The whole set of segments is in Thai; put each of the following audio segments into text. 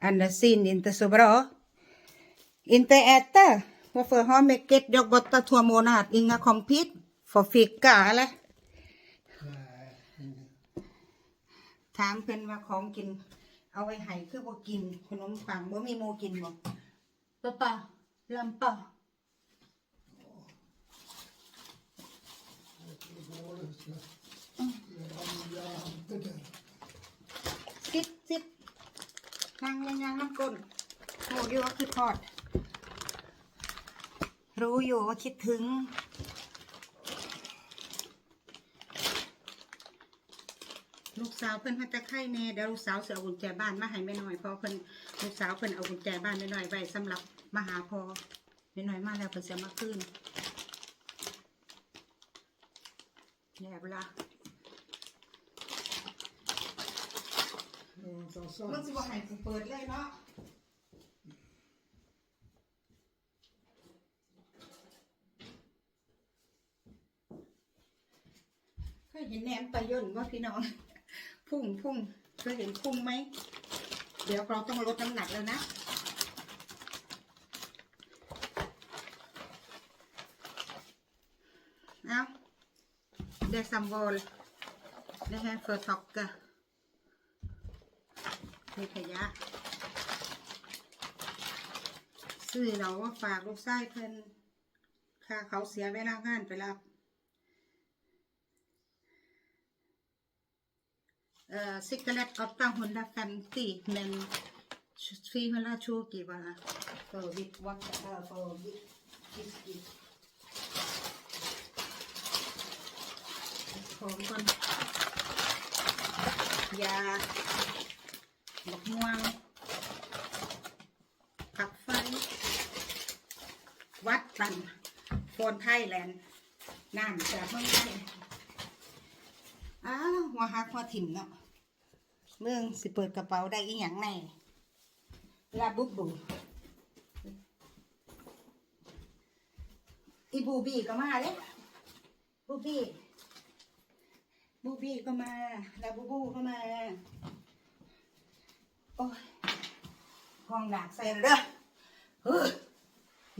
Anna sin inte så bra. Inte äta. Varför har mycket yoghurt två månader? Inga kompit? För fika eller? ถามเพิ่นว่าของกิน เอาไว้ให้คือบ่กินขนมปังบ่มีโมกินบ่ปะปะลำปะซิดซิดนั่งยังยังน้ำก้นโหอยู่ว่า คือทอด รู้อยู่ว่าคิดถึง ลูกสาวเพิ่นพัดตะไคร่แน่เดี๋ยวลูกสาวสิเอากุญแจบ้านมาให้แม่น้อยเพอเพิ่นลูกสาวเพิ่นเอากุญแจบ้านแม่น้อยไว้สำหรับมาหาพอแม่น้อยมาแล้วเพิ่นสิเอามาคืนแล้วล่ะ Ja, så มัน sant. สิบ่ให้กูเปิดเลยเนาะเคยเห็นแหนม ปลาย่นว่าพี่น้อง พุ่งพุ่งเคยเห็นพุ่งไหม เดี๋ยวเราต้องลดน้ำหนักแล้วนะเอาเดซัมโบลเดแฮนเฟอร์ท็อกกะมีขยะซื้อเราว่าฝากลูกไส้เพิ่นค่าเขาเสียเวลางานไปรับ Uh, Sikkelet 850 men 420 bara för vitt vatten, äh, för vitt whisky. ของคนยาดอกม่วงผักไฟ วัดตันโฟนไทยแลนด์น้ำจากเมืองไทยอ้าวหัวหักหัวถิ่มเนาะ เมืองสิเปิดกระเป๋าได้อีหยังแน่ลาบุบบูอีบูบี้ก็มาเลยบูบี้บูบี้ก็มาลาบูบูก็มา โอ้ยห้องหนักใส่เลยเด้อเฮ้ย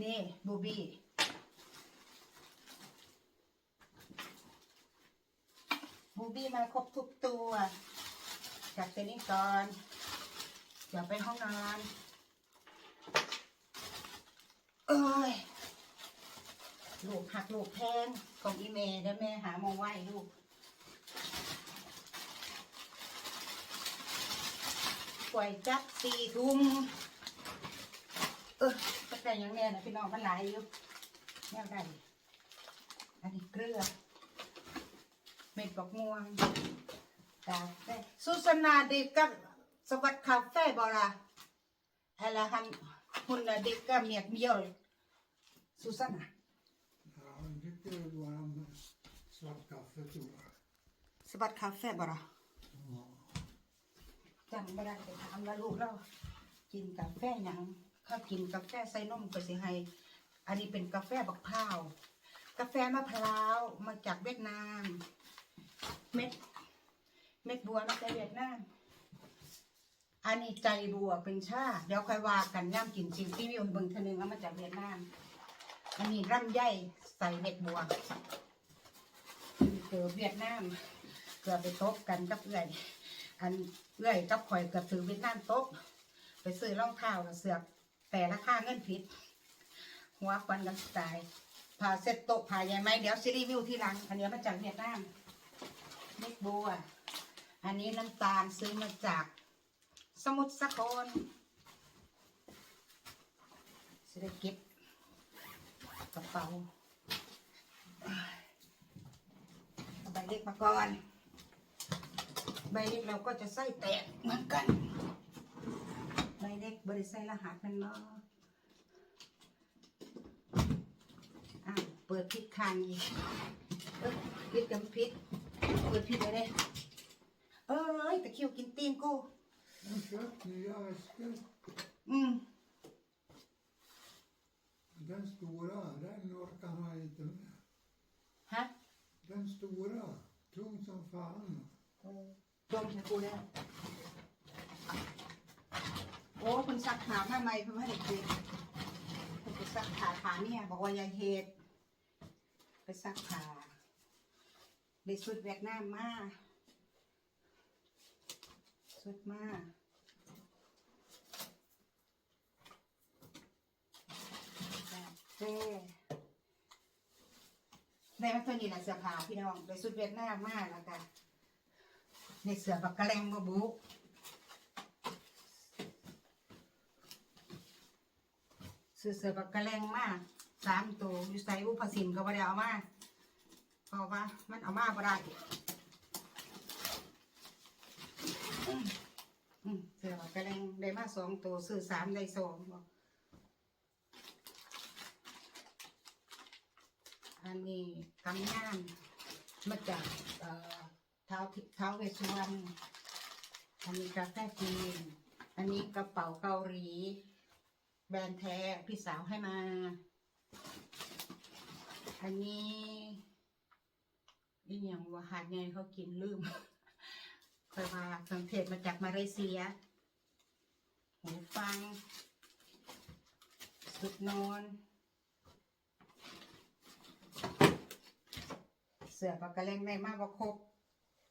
นี่บูบี้บูบี้มาครบทุกตัว จัดไปนี่ก่อน เดี๋ยวไปห้องนอนเอ้ยลูกหักลูกแพงของอีเมย์เดี๋ยวแม่หามาไหว้ลูกปล่อยจับสี่ทุ่มเออก็แต่ยังแน่นะพี่น้องมันหลายอยู่แน่ได้อันนี้เกลือ เม็ดบักม่วง กาแฟสุสนาดีกับสวัสดิ์คาเฟ่บอละอะไรฮันหุ่นน่ะดีกับเมียกเมียวสุสนา Ja, han dricker bara med svart kaffe tror jag. สวัสดิ์คาเฟ่บอละจำไม่ได้ไปถามแล้วลูกเรากินกาแฟหยังถ้ากินกาแฟใส่นมก็สิให้ อันนี้เป็นกาแฟบักพร้าว กาแฟมะพร้าวมาจากเวียดนาม เม็ด เม็ดบัวมาจากเวียดนามอันนี้ใจบัวเป็นชา เดี๋ยวค่อยว่ากันย่ำกินซิวที่วิวเบิ่งทอนึงเอามาจากเวียดนาม อันนี้ร่ำไย่ใส่เม็ดบัวเกือเวียดนาม เกือบไปตบกันกับเอื่อย อันเอื่อยกับข่อยเกือบถือเวียดนามตบไปซื้อรองเท้ากับเสือกแต่ราคาเงินผิด หัวควันกันตายผ่าเซ็ตโต๊ะผ่าใหญ่ไหมเดี๋ยวซีรีส์วิวที่หลังอันนี้มาจากเวียดนามเม็ดบัว อันนี้น้ำตาลซื้อมาจากสมุทรสาครสิได้เก็บกระเป๋าใบเล็กมาก่อน ใบเล็กเราก็จะใส่แตกเหมือนกัน ใบเล็กบริใส่รหัสมันเนาะเปิดพิษคางอีกเอ้ยพิษกับพิษเปิดพิษเลยเด้เอ้ย ตะคริวกินตีนกู Jag har köpt nya väskor. อืม Den stora, den orkar man inte med. ฮะ Den stora, tung som fan. โดนฉันกูแล้วโอ้ซักขามาใหม่เพิ่นบ่ได้กินเพิ่นไปซักขาขาเนี่ยบอกว่าอย่าเฮ็ดไปซักขาได้สุดเวียดนามมา สุดมาเจ้ได้มาเพิ่นนี่น่ะเสื้อผ้าพี่น้องได้สุดเวียดนามมาแล้วก็ในเสื้อบักกะแลงบ่บุซื้อเสือปากกระแรงมากสามตัวอยู่ใส่อุปสินก็บ่ได้เอามาเพราะว่ามันเอามาบ่ได้อืมอืม เสือปากระแรงได้มาสองตัวซื้อสามได้สองบอกอันนี้กำงานมาจากเอ่อท้าทิพเท้าเวสสุวรรณอันนี้กาแฟจีน อันนี้กระเป๋าเกาหลี แบรนด์แท้พี่สาวให้มา อันนี้นี่อย่างว่าหาดไงเขากินลืม เคยมาเครื่องเทศมาจากมาเลเซีย หูฟัง สุดนอน เสือปากกระเลงในมาบ่ครบ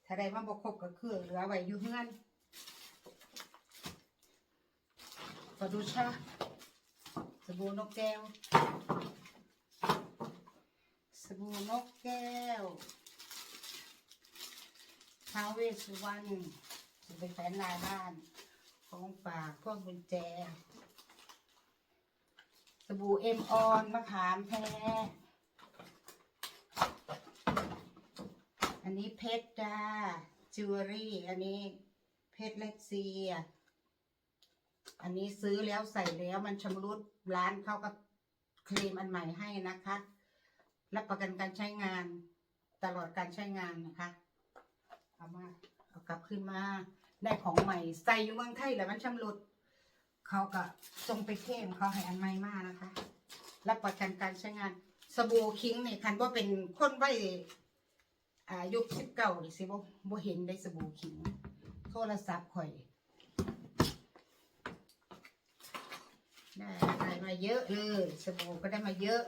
ถ้าได้มาบ่ครบก็คือเหลือไว้อยู่เฮือนปดูชาสบู่นกแก้ว สบู่นกแก้ว ท้าวเวสสุวรรณจะไปแฝนลายบ้านของฝากพวกกุญแจ สบู่เอ็มออนมะขามแท้อันนี้เพชรจ้าจิวเวลรี่ อันนี้เพชรเล็กเซีย อันนี้ซื้อแล้วใส่แล้วมันชำรุดร้านเขาก็เคลมอันใหม่ให้นะคะ รับประกันการใช้งานตลอดการใช้งานนะคะ เอามาเอากลับขึ้นมาได้ของใหม่ใส่อยู่เมืองไทยแล้วมันชำรุด เขาก็ทรงไปเข้มเขาให้อันใหม่มากนะคะรับประกันการใช้งานสบู่คิงเนี่ยคันว่าเป็นคนไว้อายุสิบเก้านี่สิบ่บ่เห็นได้สบู่คิง โทรศัพท์ข่อย ได้อะไรมาเยอะเลย สบู่ก็ได้มาเยอะ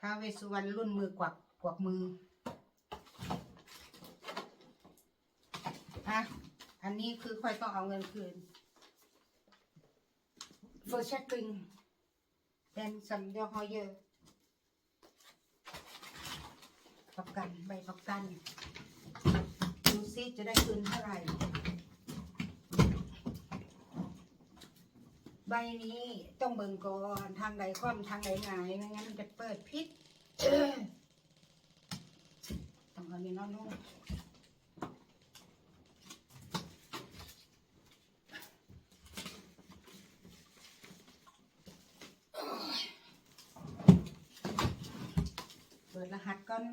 ท้าวเวสุวรรณรุ่นมือกวักกวักมืออะอั นนี้คือค่อยต้องเอาเงินคืนเฟอร์ชักกริงแดนซัมยอฮอเยอร์ประกันใบประกันดูซิจะได้คืนเท่าไหร่ ใบนี้ต้องเบิ่งก่อนทางใดคว่ำทางใดหงายไม่งั้นมันจะเปิดพิษต้องเอานี่เน้องนุ่ง ปิดรหัสก่อน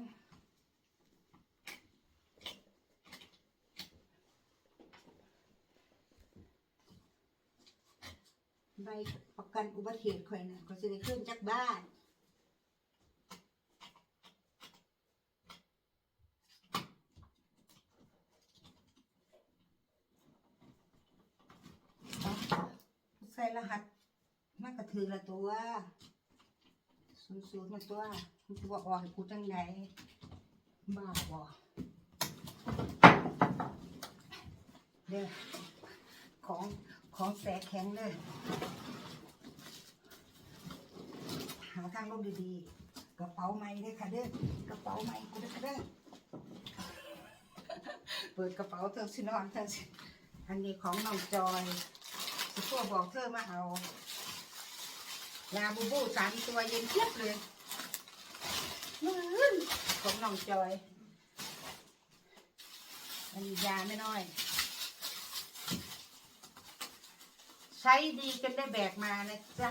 ใบประกันอุบัติเหตุข่อยน่ะก็จะได้ขึ้นจากบ้านใส่รหัสมันก็ถือละตัว ศูนย์ศูนย์มาตัวมันจะบอกออกให้กูจังไงบ้าบ่เด้อของของแสแข็งเลย หาทางลงดีๆ กระเป๋าใหม่เลยค่ะเด้อกระเป๋าใหม่กูเด้อค่ะเด้อเปิดกระเป๋าเธอสินอนเธอสิอันนี้ของน้องจอยสิพวบอกเธอมาเอา ลาบูบูสามตัวเย็นเทียบเลยอื้อของน้องจอย อันนี้ยาไม่น้อย ใช้ดีจนได้แบกมานะจ๊ะ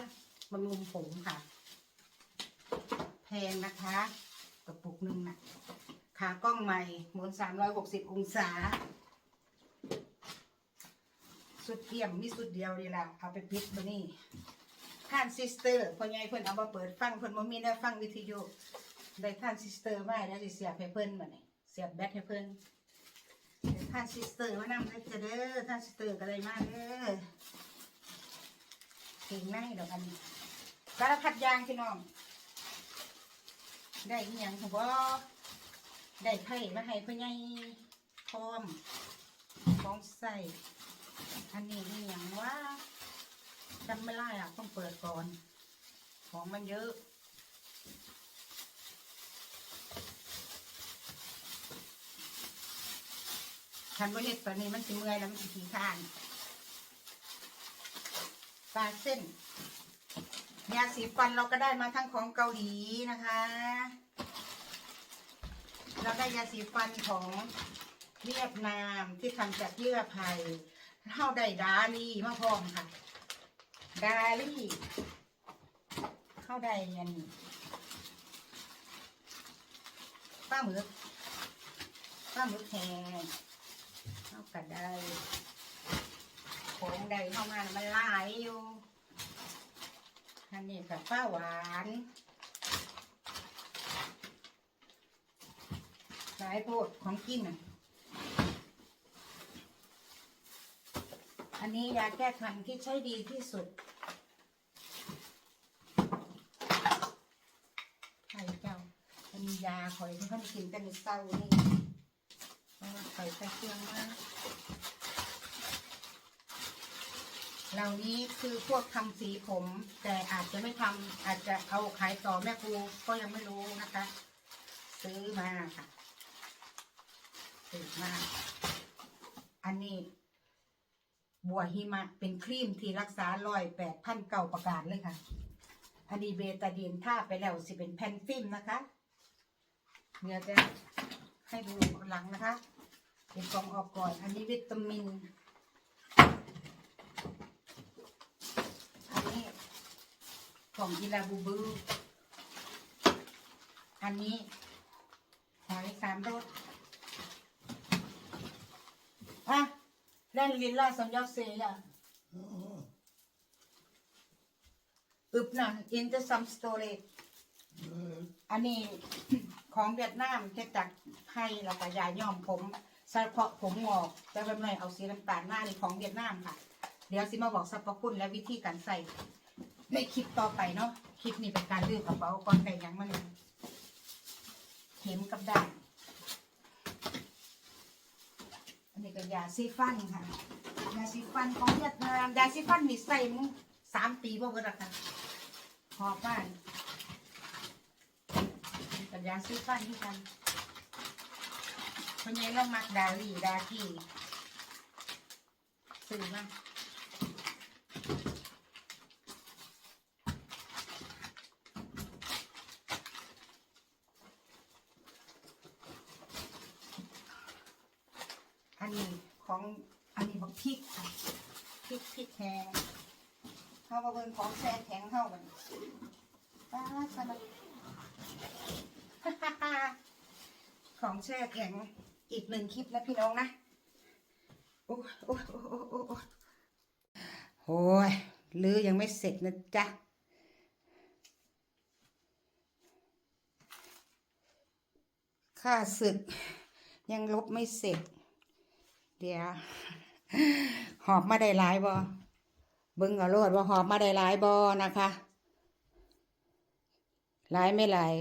บำรุงผมค่ะ แพงนะคะกระปุกหนึ่งนะขากล้องใหม่หมุนสามร้อยหกสิบองศา สุดเยี่ยมมีสุดเดียวดีละเอาไปปิดมานี่ ท่านซิสเตอร์คนใหญ่เพิ่นเอามาเปิดฟังเพิ่นบ่มีได้ฟังวิทยุได้ท่านซิสเตอร์มาแล้วสิเสียบให้เพิ่นมานี่เสียบแบตให้เพิ่นท่านซิสเตอร์มานำนะจะเด้อท่านซิสเตอร์ก็เลยมาเด้อเก่งในดอกอันนี้สารพัดยางพี่น้อง ได้อีหยังผมว่าได้ไผ่มาให้พ่อใหญ่พร้อมของใส่อันนี้อีหยังว่า จำไม่ได้อะต้องเปิดก่อน ของมันเยอะคันว่าเห็ดตอนนี้มันสิเมื่อยแล้วมันสิขี้ข้านปลาเส้นยาสีฟันเราก็ได้มาทั้งของเกาหลีนะคะ เราได้ยาสีฟันของเวียดนามที่ทำจากเยื่อไผ่เท่าได้ดาลี่มาพร้อมค่ะ ดาลี่เข้าได้ยันป้าหมึกป้าหมึกแห้งเข้ากันได้ของใดเข้ามามันหลายอยู่อันนี้กับป้าหวานสายโพดของกินอะอันนี้ยาแก้คันที่ใช้ดีที่สุดใครเจ้าเป็น ยาคอยที่เขากินแต่ในเศร้านี่เพราะว่าคอยใส่เครื่องมากเหล่านี้คือพวกทำสีผม แต่อาจจะไม่ทำอาจจะเอาขายต่อแม่ครูก็ยังไม่รู้นะคะ ซื้อมาค่ะซื้อมาอันนี้บัวหิมะเป็นครีมที่รักษารอยแปดพันเก่าประกาศเลยค่ะอันนี้เบตาดีนท่าไปแล้วสิเป็นแผ่นฟิล์มนะคะ เดี๋ยวจะให้ดูหลังนะคะเป็นกล่องออกก่อน อันนี้วิตามิน อันนี้ของอีลาบูบู อันนี้หอยสามรสอะเล่นลินล่าสัญญาเซียอึบนะอินเตอร์ซัมสโตเรอันนี้ ของเวียดนามเฮ็ดจากไผ่แล้วก็ยาย่อมผมใส่เพาะผมงอก แต่เป็นไรเอาสีน้ำตาลหน้านี่ของเวียดนามค่ะ เดี๋ยวสิมาบอกสรรพคุณและวิธีการใส่ในคลิปต่อไปเนาะคลิปนี้เป็นการลือกกระเป๋าก่อนแต่ยังมันเข็มกับด่านอันนี้ก็ยาซีฟันค่ะยาซีฟันของเวียดนามยาซีฟันนี่ใส่มึงสามปีบ่เบิดหรอกค่ะหอบบ้าน กับยาซีฟันที่กันคนนี้เรามักดาลีดาที่ซื้อมาอันนี้ของอันนี้บักพริกค่ะพริกพริกแห้งเข้ามาเบิ่งของแซ่แข็งเข้ากันป้าสนับ ของแช่แข็งอีกหนึ่งคลิปนะพี่น้องนะ โอ้โอ้ยโอ้ยโอ้ยโอ้ยโอ้ยโอ้ยลือยังไม่เสร็จนะจ๊ะค่าศึก ยังลบไม่เสร็จ เดี๋ยว หอบมาได้หลายบอเบิ้งเอาโลดว่าหอบมาได้หลายบอนะคะหลายไม่หลาย